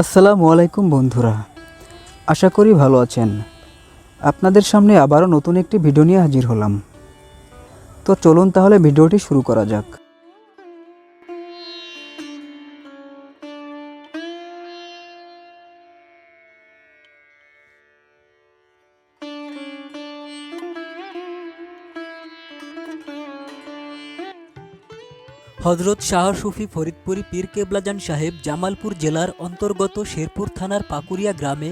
আসসালামু আলাইকুম বন্ধুরা। আশা করি ভালো আছেন। আপনাদের সামনে আবারও নতুন একটি ভিডিও নিয়ে হাজির হলাম। তো চলুন তাহলে ভিডিওটি শুরু করা যাক। হজরত শাহ সুফি ফরিদপুরি পীর কেবলাজান সাহেব জামালপুর জেলার অন্তর্গত শেরপুর থানার পাকুরিয়া গ্রামে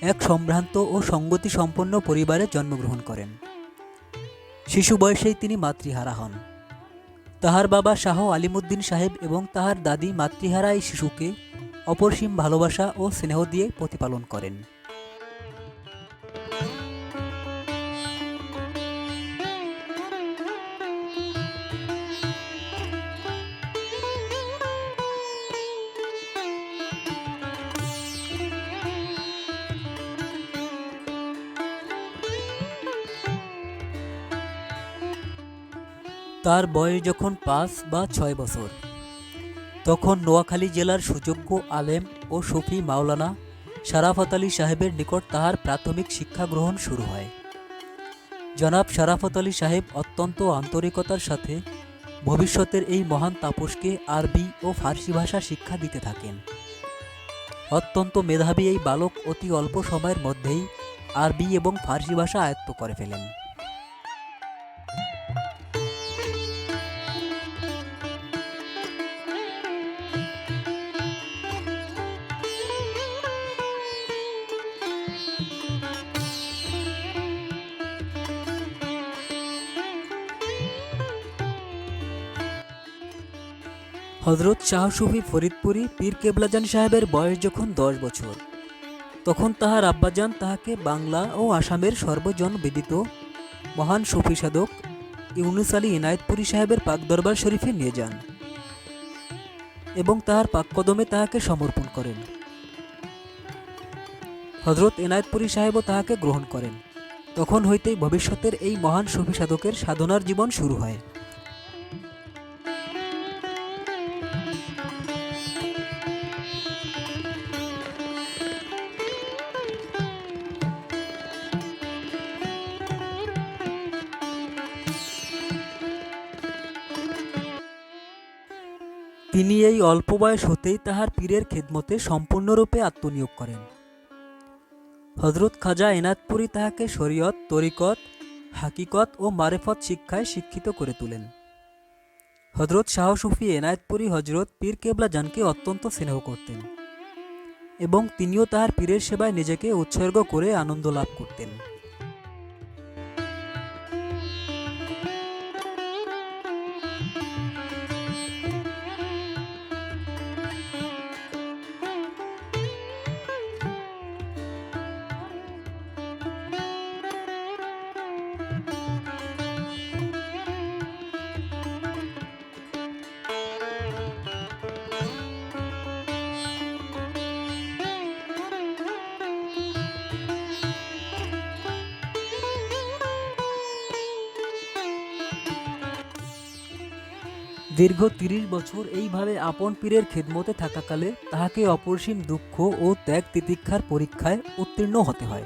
এক সম্ভ্রান্ত ও সঙ্গতি সম্পন্ন পরিবারে জন্মগ্রহণ করেন। শিশু বয়সেই তিনি মাতৃহারা হন। তাহার বাবা শাহ আলিমুদ্দিন সাহেব এবং তাহার দাদি মাতৃহারা এই শিশুকে অপরসীম ভালোবাসা ও স্নেহ দিয়ে প্রতিপালন করেন। তার বয়স যখন পাঁচ বা ছয় বছর। তখন নোয়াখালী জেলার সুযোগ্য আলেম ও সুফি মাওলানা শারাফত আলী সাহেবের নিকট তাহার প্রাথমিক শিক্ষা গ্রহণ শুরু হয়। জনাব শারাফত আলী সাহেব অত্যন্ত আন্তরিকতার সাথে ভবিষ্যতের এই মহান তাপসকে আরবি ও ফার্সি ভাষা শিক্ষা দিতে থাকেন। অত্যন্ত মেধাবী এই বালক অতি অল্প সময়ের মধ্যেই আরবি এবং ফার্সি ভাষা আয়ত্ত করে ফেলেন। হজরত শাহ সুফি ফরিদপুরি পীর কেবলাজান সাহেবের বয়স যখন দশ বছর, তখন তাহার আব্বাজান তাহাকে বাংলা ও আসামের সর্বজন বিদিত মহান সুফি সাধক ইউনুস আলী ইনায়েতপুরী সাহেবের পাক দরবার শরীফে নিয়ে যান এবং তাহার পাককদমে তাহাকে সমর্পণ করেন। হজরত এনায়েতপুরী সাহেবও তাহাকে গ্রহণ করেন। তখন হইতেই ভবিষ্যতের এই মহান সুফি সাধকের সাধনার জীবন শুরু হয়। তিনি এই অল্প বয়স হতেই তাহার পীরের খেদমতে সম্পূর্ণরূপে আত্মনিয়োগ করেন। হজরত খাজা এনাদপুরি তাহাকে শরীয়ত, তরিকত, হাকিকত ও মারেফত শিক্ষায় শিক্ষিত করে তোলেন। হজরত শাহ সুফি এনায়েতপুরি হজরত পীর কেবলা জানকে অত্যন্ত স্নেহ করতেন এবং তিনিও তাহার পীরের সেবায় নিজেকে উৎসর্গ করে আনন্দ লাভ করতেন। দীর্ঘ তিরিশ বছর এইভাবে আপন পীরের খেদমতে থাকাকালে তাহাকে অপরিসীম দুঃখ ও ত্যাগ তিতিক্ষার পরীক্ষায় উত্তীর্ণ হতে হয়।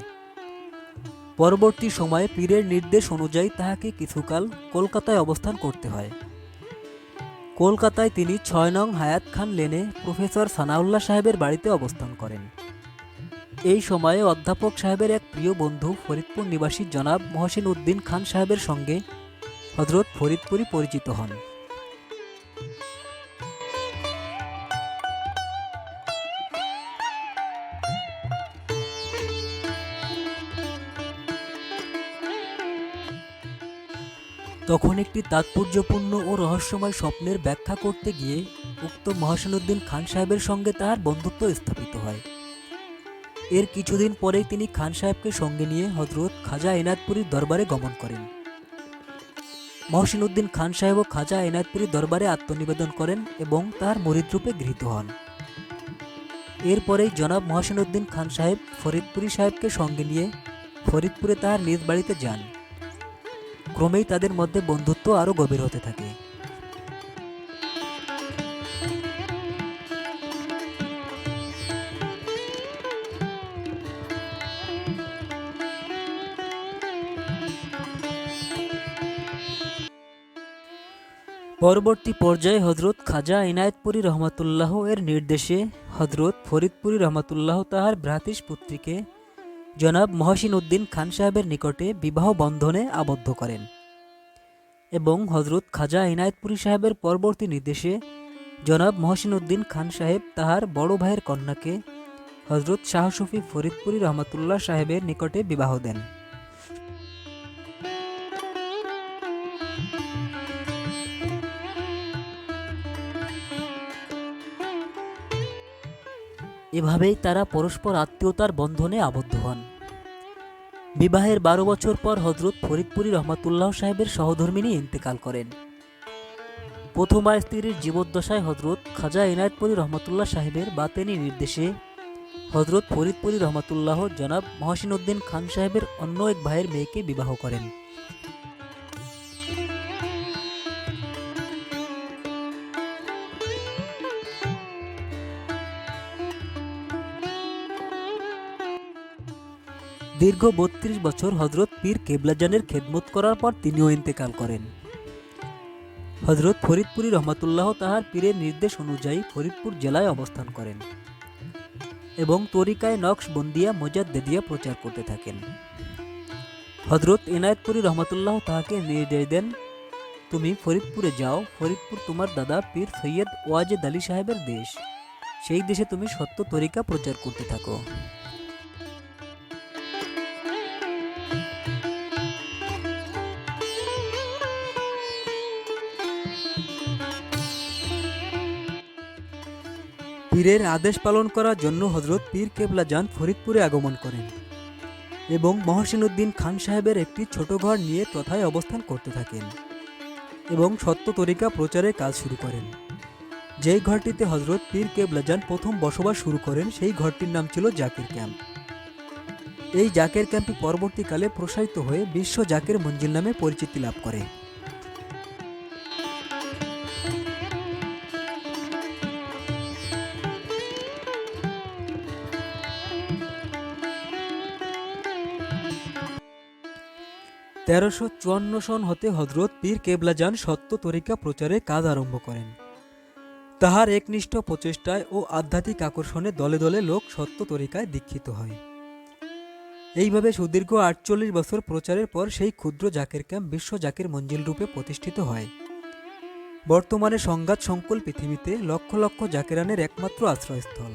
পরবর্তী সময়ে পীরের নির্দেশ অনুযায়ী তাহাকে কিছুকাল কলকাতায় অবস্থান করতে হয়। কলকাতায় তিনি ছয় নং হায়াত খান লেনে প্রফেসর সানাউল্লাহ সাহেবের বাড়িতে অবস্থান করেন। এই সময়ে অধ্যাপক সাহেবের এক প্রিয় বন্ধু ফরিদপুর নিবাসী জনাব মহসিন উদ্দিন খান সাহেবের সঙ্গে হজরত ফরিদপুরি পরিচিত হন। তখন একটি তাৎপর্যপূর্ণ ও রহস্যময় স্বপ্নের ব্যাখ্যা করতে গিয়ে উক্ত মহাসিনুদ্দিন খান সাহেবের সঙ্গে তাহার বন্ধুত্ব স্থাপিত হয়। এর কিছুদিন পরেই তিনি খান সাহেবকে সঙ্গে নিয়ে হজরত খাজা এনায়তপুরীর দরবারে গমন করেন। মহসিনুদ্দিন খান সাহেবও খাজা এনায়তপুরীর দরবারে আত্মনিবেদন করেন এবং তার মরিদ্রূপে গৃহীত হন। এরপরেই জনাব মহাসিনুদ্দিন খান সাহেব ফরিদপুরি সাহেবকে সঙ্গে নিয়ে ফরিদপুরে তাহার নিজ বাড়িতে যান। ক্রমেই তাদের মধ্যে বন্ধুত্ব আরও গভীর হতে থাকে। পরবর্তী পর্যায়ে হজরত খাজা ইনায়তপুরী রহমতুল্লাহ এর নির্দেশে হজরত ফরিদপুরী রহমতুল্লাহ তাহার ভ্রাতিস পুত্রীকে জনাব মহসিন উদ্দিন খান সাহেবের নিকটে বিবাহ বন্ধনে আবদ্ধ করেন এবং হজরত খাজা ইনায়েতপুরী সাহেবের পরবর্তী নির্দেশে জনাব মহসিন উদ্দিন খান সাহেব তাহার বড় ভাইয়ের কন্যাকে হজরত শাহ শফি ফরিদপুরী রহমতুল্লাহ সাহেবের নিকটে বিবাহ দেন। এভাবেই তারা পরস্পর আত্মীয়তার বন্ধনে আবদ্ধ হন। বিবাহের বারো বছর পর হজরত ফরিদপুরী রহমাতুল্লাহ সাহেবের সহধর্মিনী ইন্তেকাল করেন। প্রথমা স্ত্রীর জীবদ্দশায় হজরত খাজা ইনায়তপুরী রহমাতুল্লাহ সাহেবের বাতেনি নির্দেশে হজরত ফরিদপুরী রহমাতুল্লাহ জনাব মহসিন উদ্দিন খান সাহেবের অন্য এক ভাইয়ের মেয়েকে বিবাহ করেন। দীর্ঘ বত্রিশ বছর হজরত পীর কেবলাজানের খেদমত করার পর তিনিও ইন্তেকাল করেন। হজরত ফরিদপুরী রহমাতুল্লাহ তাহার পীরের নির্দেশ অনুযায়ী ফরিদপুর জেলায় অবস্থান করেন এবং তরিকায় নকশবন্দিয়া মোজাদ্দেদিয়া প্রচার করতে থাকেন। হজরত এনায়েতপুরী রহমাতুল্লাহ তাহাকে নির্দেশ দেন, তুমি ফরিদপুরে যাও, ফরিদপুর তোমার দাদা পীর সৈয়দ ওয়াজেদ আলী সাহেবের দেশ। সেই দেশে তুমি সত্য তরিকা প্রচার করতে থাকো। পীরের আদেশ পালন করার জন্য হজরত পীর কেবলা যান ফরিদপুরে আগমন করেন এবং মহসিন উদ্দিন খান সাহেবের একটি ছোট ঘর নিয়ে তথায় অবস্থান করতে থাকেন এবং সত্য তরিকা প্রচারের কাজ শুরু করেন। যেই ঘরটিতে হজরত পীর কেবলা যান প্রথম বসবাস শুরু করেন, সেই ঘরটির নাম ছিল জাকের ক্যাম্প। এই জাকের ক্যাম্পটি পরবর্তীকালে প্রসারিত হয়ে বিশ্ব জাকের মঞ্জিল নামে পরিচিতি লাভ করে। তেরোশো চুয়ান্ন সন হতে হজরত পীর কেবলাজান সত্য তরিকা প্রচারে কাজ আরম্ভ করেন। তাহার একনিষ্ঠ প্রচেষ্টায় ও আধ্যাত্মিক আকর্ষণে দলে দলে লোক সত্য তরিকায় দীক্ষিত হয়। এইভাবে সুদীর্ঘ আটচল্লিশ বছর প্রচারের পর সেই ক্ষুদ্র জাকের ক্যাম্প বিশ্ব জাকের মঞ্জিল রূপে প্রতিষ্ঠিত হয়। বর্তমানে সংঘাত সংকুল পৃথিবীতে লক্ষ লক্ষ জাকেরানের একমাত্র আশ্রয়স্থল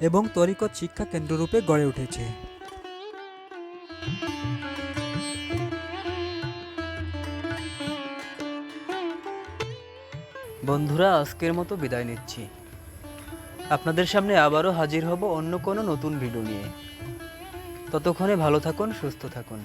এবং তরিকত শিক্ষা কেন্দ্ররূপে গড়ে উঠেছে। বন্ধুরা, আজকের মতো বিদায় নিচ্ছি। আপনাদের সামনে আবারও হাজির হব অন্য কোনো নতুন ভিডিও নিয়ে। ততক্ষণে ভালো থাকুন, সুস্থ থাকুন।